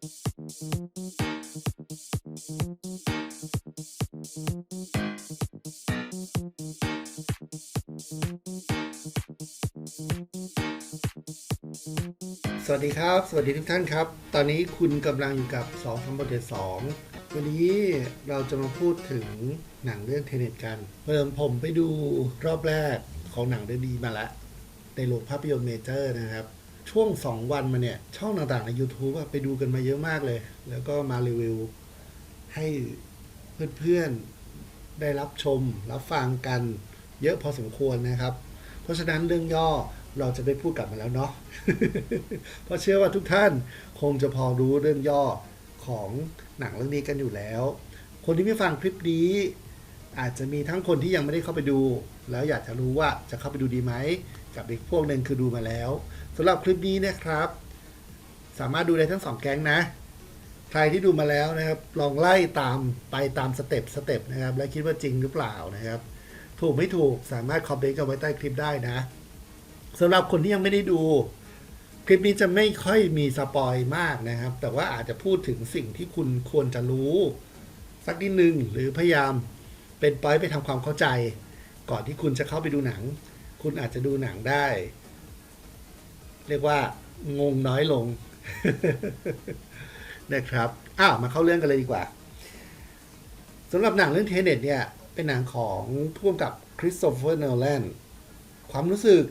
สวัสดีครับ สวัสดีทุกท่านครับ ตอนนี้คุณกำลังอยู่กับ2คำบทเดสองวันนี้เราจะมาพูดถึงหนังเรื่องเทเน็ตกันเพิ่มผมไปดูรอบแรกของหนังเรื่องดีมาแล้วในโรงภาพยนตร์เมเจอร์นะครับ ช่วง2วันมาเนี่ย ช่องต่างๆใน YouTube อะไปดูกันมาเยอะมากเลย แล้วก็มารีวิวให้เพื่อนๆ ได้รับชม รับฟังกันเยอะพอสมควรนะครับ เพราะฉะนั้นเรื่องย่อเราจะไม่พูดกลับมาแล้วเนาะเพราะเชื่อว่าทุกท่านคงจะพอรู้เรื่องย่อของหนังเรื่องนี้กันอยู่แล้ว คนที่ไม่ฟังคลิปนี้ อาจจะมีทั้งคนที่ยังไม่ได้เข้าไปดู แล้วอยากจะรู้ว่าจะเข้าไปดูดีไหมกับอีกพวกหนึ่งคือดูมาแล้ว สำหรับคลิปนี้นะครับ สามารถดูได้ทั้งสองแก๊งนะ ใครที่ดูมาแล้วนะครับ ลองไล่ตามไปตามสเต็ปสเต็ปนะครับ แล้วคิดว่าจริงหรือเปล่านะครับ ถูกไม่ถูกสามารถคอมเมนต์กันไว้ใต้คลิปได้นะสำหรับคนที่ยังไม่ได้ดู คลิปนี้จะไม่ค่อยมีสปอยมากนะครับ แต่ว่าอาจจะพูดถึงสิ่งที่คุณควรจะรู้ สักนิดหนึ่งหรือพยายามเป็นปอยไปทำความเข้าใจ ก่อนที่คุณจะเข้าไปดูหนัง คุณอาจจะดูหนังได้ เรียกว่างงน้อยลงนะครับอ้าวมาเข้าเรื่องกันเลยดีกว่าสำหรับหนังเรื่องเทเน็ตเนี่ย เป็นหนังของผู้กำกับคริสโตเฟอร์โนแลนความรู้สึก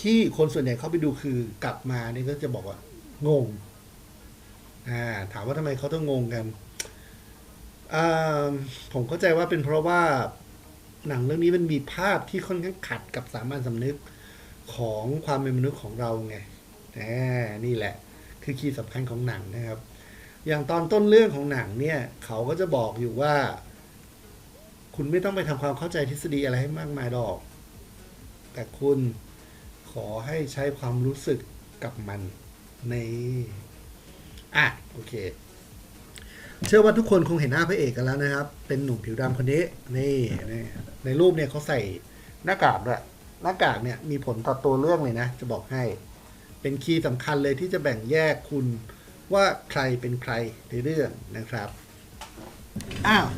ที่คนส่วนใหญ่เข้าไปดูคือกลับมานี่ก็จะบอกว่า งง อ่า ถามว่าทำไมเขาต้องงงกันผมเข้าใจว่าเป็นเพราะว่าหนังเรื่องนี้มันมีภาพที่ค่อนข้างขัดกับสามัญสำนึกของความเป็นมนุษย์ของเราไง นี่แหละ คือคีย์สำคัญของหนังนะครับ อย่างตอนต้นเรื่องของหนังเนี่ย เขาก็จะบอกอยู่ว่า คุณไม่ต้องไปทำความเข้าใจทฤษฎีอะไรให้มากมายดอก แต่คุณขอให้ใช้ความรู้สึกกับมันในอะโอเค เชื่อว่าทุกคนคงเห็นหน้าพระเอกกันแล้วนะครับ เป็นหนุ่มผิวดำคนนี้นี่นี่ในรูปเนี่ยเขาใส่หน้ากากด้วยหน้ากากเนี่ยมีผลต่อตัวเรื่องเลยนะ จะบอกให้ เป็นคีย์สำคัญเลยที่จะแบ่งแยกคุณว่าใครเป็นใครในเรื่องนะครับ อ้าว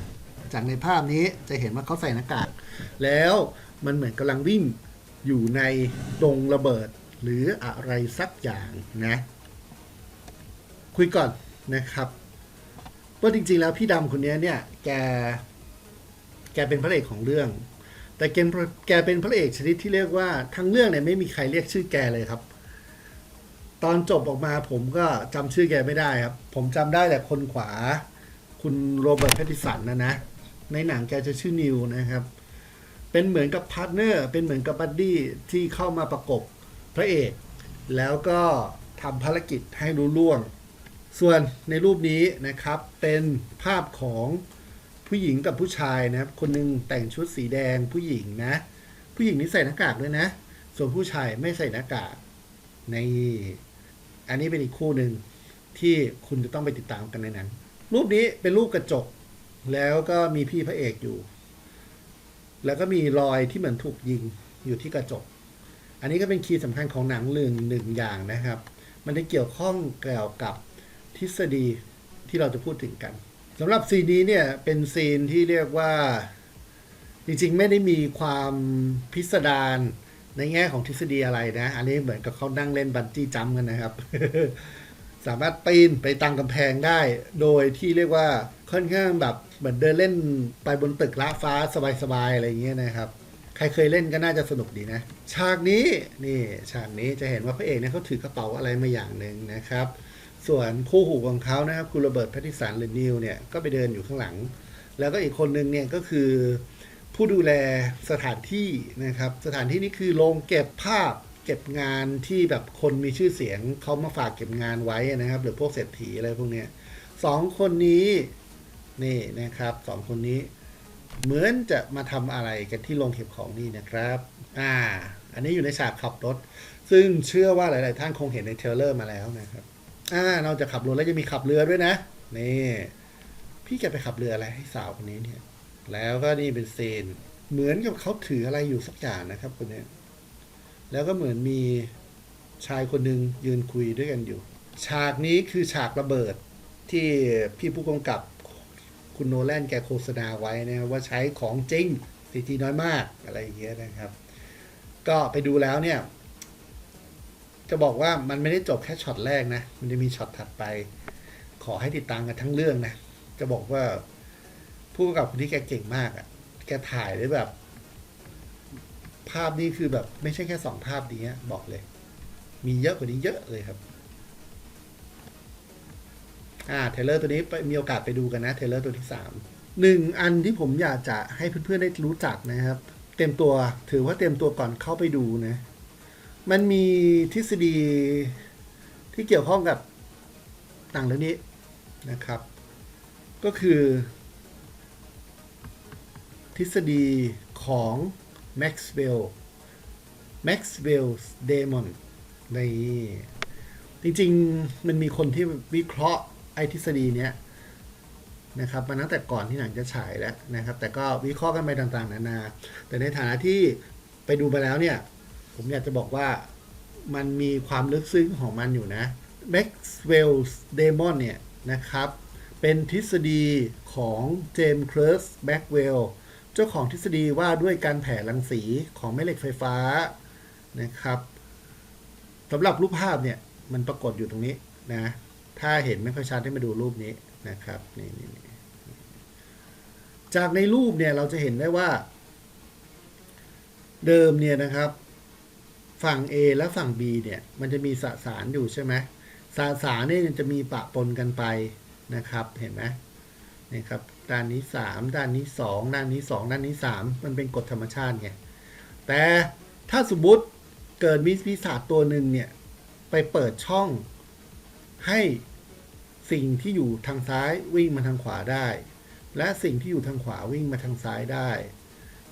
จากในภาพนี้จะเห็นว่าเขาใส่หน้ากาก แล้วมันเหมือนกำลังวิ่งอยู่ในดงระเบิดหรืออะไรสักอย่างนะ คุยก่อนนะครับว่าจริงๆแล้วพี่ดำคนนี้เนี่ย แก แกเป็นพระเอกของเรื่อง แต่แกเป็นแกเป็นพระเอกชนิดที่เรียกว่าทั้งเรื่องเนี่ยไม่มีใครเรียกชื่อแกเลยครับ ตอนจบออกมาผมก็จำชื่อแกไม่ได้ครับ ผมจำได้แต่คนขวา คุณโรเบิร์ตแพตติสันนะนะ ในหนังแกจะชื่อนิวนะครับ เป็นเหมือนกับพาร์ทเนอร์ เป็นเหมือนกับบัดดี้ที่เข้ามาประกบพระเอก แล้วก็ทำภารกิจให้รู้ล่วง ส่วนในรูปนี้นะครับ เป็นภาพของผู้หญิงกับผู้ชายนะครับ คนหนึงแต่งชุดสีแดงผู้หญิงนะ ผู้หญิงนี่ใส่หน้ากากด้วยนะ ส่วนผู้ชายไม่ใส่หน้ากากใน อันนี้เป็นอีกคู่หนึ่งที่คุณจะต้องไปติดตามกันในหนังรูปนี้เป็นรูปกระจก แล้วก็มีพี่พระเอกอยู่ แล้วก็มีรอยที่เหมือนถูกยิงอยู่ที่กระจก อันนี้ก็เป็นคีย์สำคัญของหนังเรื่องหนึ่งอย่างนะครับ มันจะเกี่ยวข้องเกี่ยวกับทฤษฎีที่เราจะพูดถึงกันสำหรับซีนนี้เนี่ยเป็นซีนที่เรียกว่าจริงๆ ไม่ได้มีความพิสดาร ในแง่ของทฤษฎีอะไรนะ อันนี้เหมือนกับเขานั่งเล่นบันจี้จัมกันนะครับ สามารถปีนไปตามกำแพงได้ โดยที่เรียกว่าค่อนข้างแบบเหมือนเดินเล่นไปบนตึกละฟ้าสบายๆอะไรอย่างเงี้ยนะครับ ใครเคยเล่นก็น่าจะสนุกดีนะ ฉากนี้นี่ฉากนี้จะเห็นว่าพระเอกเนี่ยเขาถือกระเป๋าอะไรมาอย่างหนึ่งนะครับ ส่วนคู่หูของเขานะครับคุณโรเบิร์ตแพตติสันหรือนิวเนี่ยก็ไปเดินอยู่ข้างหลัง แล้วก็อีกคนหนึ่งเนี่ยก็คือ ผู้ดูแลสถานที่นะครับ สถานที่นี้คือโรงเก็บภาพเก็บงานที่แบบคนมีชื่อเสียงเขามาฝากเก็บงานไว้นะครับ หรือพวกเศรษฐีอะไรพวกเนี้ยสองคนนี้นี่นะครับสองคนนี้ เหมือนจะมาทำอะไรกันที่โรงเก็บของนี่นะครับ อ่า อันนี้อยู่ในฉากขับรถ ซึ่งเชื่อว่าหลาย ๆ ท่านคงเห็นในเทรลเลอร์มาแล้วนะครับ อ่านอกจากขับรถแล้วจะมีขับเรือด้วยนะนี่พี่แกไปขับเรืออะไรให้สาวคนนี้เนี่ย แล้วก็นี่เป็นเซน เหมือนกับเขาถืออะไรอยู่สักอย่างนะครับคนนี้แล้วก็เหมือนมีชายคนหนึ่งยืนคุยด้วยกันอยู่ ฉากนี้คือฉากระเบิดที่พี่ผู้กำกับคุณโนแลนแกโฆษณาไว้นะว่าใช้ของจริงซีจีน้อยมากอะไรอย่างเงี้ยนะครับ ก็ไปดูแล้วเนี่ย จะบอกว่ามันไม่ได้จบแค่ช็อตแรกนะ มันจะมีช็อตถัดไป ขอให้ติดตามกันทั้งเรื่องนะ จะบอกว่า ผู้กำกับคนที่แกเก่งมากอะ่ะ แกถ่ายได้แบบ ภาพนี้คือแบบไม่ใช่แค่สองภาพนี้บอกเลย มีเยอะกว่านี้เยอะเลยครับ อ่าเทเลอร์ตัวนี้ไปมีโอกาสไปดูกันนะเทเลอร์ตัวที่สามหนึ่งอันที่ผมอยากจะให้เพื่อนๆได้รู้จักนะครับ เต็มตัวถือว่าเต็มตัวก่อนเข้าไปดูนะ มันมีทฤษฎีที่เกี่ยวข้องกับหนังเรื่องนี้นะครับ ก็คือ ทฤษฎีของ Maxwell Maxwell's Demon ในจริงๆ มันมีคนที่วิเคราะห์ไอ้ทฤษฎีเนี้ยนะครับมาตั้งแต่ก่อนที่หนังจะฉายแล้วนะครับ แต่ก็วิเคราะห์กันไปต่างๆ นานา แต่ในฐานะที่ไปดูไปแล้วเนี่ย ผมอยากจะบอกว่ามันมีความลึกซึ้งของมันอยู่นะ Maxwell's Demon เนี่ยนะครับ เป็นทฤษฎีของเจมส์เคร์สแบ็กเวล เจ้าของทฤษฎีว่าด้วยการแผ่รังสีของแม่เหล็กไฟฟ้านะครับสำหรับรูปภาพเนี่ยมันปรากฏอยู่ตรงนี้นะ ถ้าเห็นไม่ค่อยชัดให้มาดูรูปนี้นะครับนี่นี่จากในรูปเนี่ยเราจะเห็นได้ว่า เดิมเนี่ยนะครับ ฝั่ง A และฝั่ง B เนี่ยมันจะมีสสารอยู่ใช่ไหมสสารเนี่ยจะมีปะปนกันไปนะครับ เห็นไหมนี่ครับ ด้านนี้ 3 ด้านนี้ 2 ด้านนี้ 2 ด้านนี้ 3 มันเป็นกฎธรรมชาติไง แต่ถ้าสมมติเกิดมีปีศาจตัวหนึ่งเนี่ย ไปเปิดช่องให้สิ่งที่อยู่ทางซ้ายวิ่งมาทางขวาได้ และสิ่งที่อยู่ทางขวาวิ่งมาทางซ้ายได้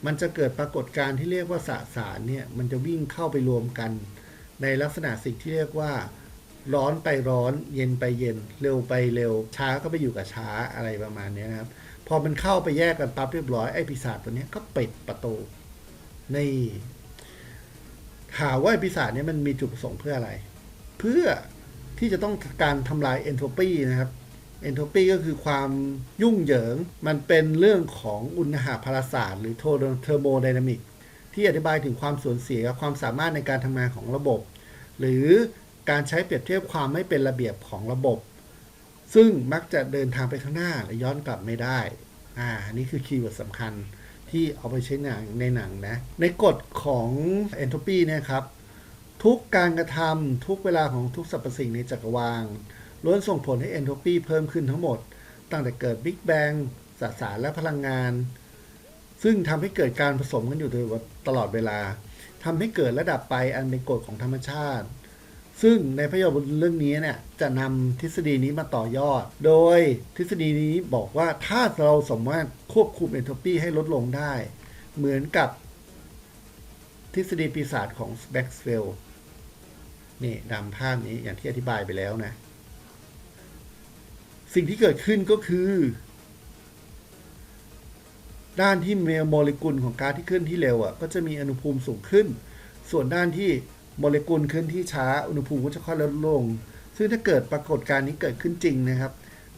มันจะเกิดปรากฏการณ์ที่เรียกว่าสสารเนี่ย มันจะวิ่งเข้าไปรวมกัน ในลักษณะสิ่งที่เรียกว่า ร้อนไปร้อนเย็นไปเย็น เร็วไปเร็ว ช้าก็ไปอยู่กับช้าอะไรประมาณนี้นะครับ พอมันเข้าไปแยกกันปั๊บเรียบร้อยไอ้ปีศาจตัวนี้ก็ปิดประตูนี่ถามว่าไอ้ปีศาจเนี้ยมันมีจุดประสงค์เพื่ออะไร เพื่อที่จะต้องการทำลายเอนโทรปีนะครับเอนโทรปีก็คือความยุ่งเหยิง มันเป็นเรื่องของอุณหภาศาสตร์หรือเทอร์โมไดนามิกที่อธิบายถึงความสูญเสียความสามารถในการทำงานของระบบ หรือ การใช้เปรียบเทียบความไม่เป็นระเบียบของระบบ ซึ่งมักจะเดินทางไปข้างหน้าและย้อนกลับไม่ได้ อ่า นี่คือคีย์เวิร์ดสำคัญที่เอาไปใช้หนังในหนังนะ ในกฎของเอนโทรปีเนี่ยครับ ทุกการกระทำทุกเวลาของทุกสรรพสิ่งในจักรวาลล้วนส่งผลให้เอนโทรปีเพิ่มขึ้นทั้งหมด ตั้งแต่เกิดบิ๊กแบงสสารและพลังงาน ซึ่งทำให้เกิดการผสมกันอยู่ตลอดเวลาทำให้เกิดระดับไปอันเป็นกฎของธรรมชาติ ซึ่งในภาพยนตร์เรื่องนี้เนี่ยจะนำทฤษฎีนี้มาต่อยอด โดยทฤษฎีนี้บอกว่าถ้าเราสามารถควบคุมเอนโทรปีให้ลดลงได้ เหมือนกับทฤษฎีปีศาจของแบ็กสเวลนี่ดำภาพนี้อย่างที่อธิบายไปแล้วนะ สิ่งที่เกิดขึ้นก็คือ ด้านที่โมเลกุลของก๊าซที่เคลื่อนที่เร็วอะก็จะมีอุณหภูมิสูงขึ้น ส่วนด้านที่ โมเลกุลเคลื่อนที่ช้าอุณหภูมิก็จะค่อยลดลง ซึ่งถ้าเกิดปรากฏการณ์นี้เกิดขึ้นจริงนะครับ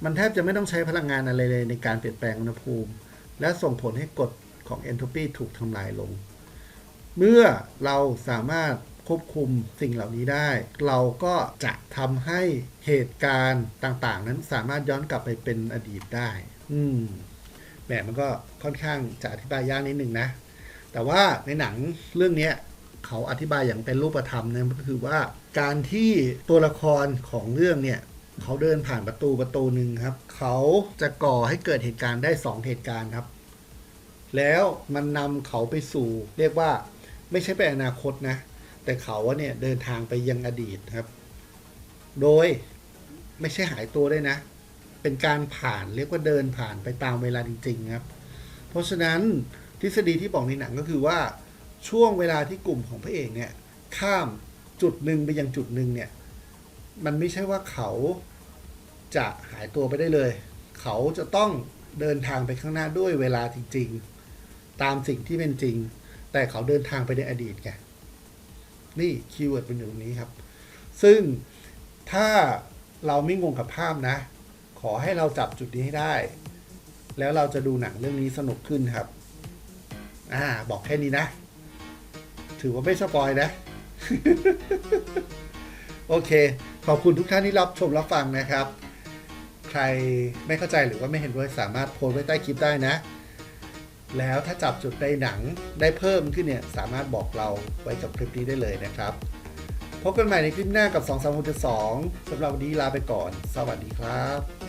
มันแทบจะไม่ต้องใช้พลังงานอะไรเลยในการเปลี่ยนแปลงอุณหภูมิ และส่งผลให้กฎของเอนโทรปีถูกทำลายลง เมื่อเราสามารถควบคุมสิ่งเหล่านี้ได้ เราก็จะทำให้เหตุการณ์ต่างๆ นั้นสามารถย้อนกลับไปเป็นอดีตได้ อืมแหมมันก็ค่อนข้างจะอธิบายยากนิดนึงนะ แต่ว่าในหนังเรื่องนี้ เขาอธิบายอย่างเป็นรูปธรรมนะก็คือว่าการที่ตัวละครของเรื่องเนี่ยเขาเดินผ่านประตูประตูหนึ่งครับ เขาจะก่อให้เกิดเหตุการณ์ได้สองเหตุการณ์ครับ แล้วมันนำเขาไปสู่ เรียกว่าไม่ใช่ไปอนาคตนะ แต่เขาว่าเนี่ยเดินทางไปยังอดีตครับ โดยไม่ใช่หายตัวได้วยนะ เป็นการผ่านเรียกว่าเดินผ่านไปตามเวลาจริง ๆ ครับ เพราะฉะนั้นทฤษฎีที่บอกในหนังก็คือว่า ช่วงเวลาที่กลุ่มของพระเอกเนี่ยข้ามจุดหนึ่งไปยังจุดหนึ่งเนี่ยมันไม่ใช่ว่าเขาจะหายตัวไปได้เลย เขาจะต้องเดินทางไปข้างหน้าด้วยเวลาจริงๆ ตามสิ่งที่เป็นจริง แต่เขาเดินทางไปในอดีตไงนี่คีย์เวิร์ดเป็นอยู่ตรงนี้ครับ ซึ่งถ้าเราไม่งงกับภาพนะ ขอให้เราจับจุดนี้ให้ได้ แล้วเราจะดูหนังเรื่องนี้สนุกขึ้นครับ อ่า บอกแค่นี้นะ ถือว่าไม่สปอยนะ โอเค ขอบคุณทุกท่านที่รับชมรับฟังนะครับ ใครไม่เข้าใจหรือว่าไม่เห็นด้วยสามารถโพสไว้ใต้คลิปได้นะ แล้วถ้าจับจุดในหนังได้เพิ่มขึ้นเนี่ย สามารถบอกเราไว้กับคลิปนี้ได้เลยนะครับพบกันใหม่ในคลิปหน้ากับ 2 3 6 2สำหรับวันนี้ลาไปก่อน สวัสดีครับ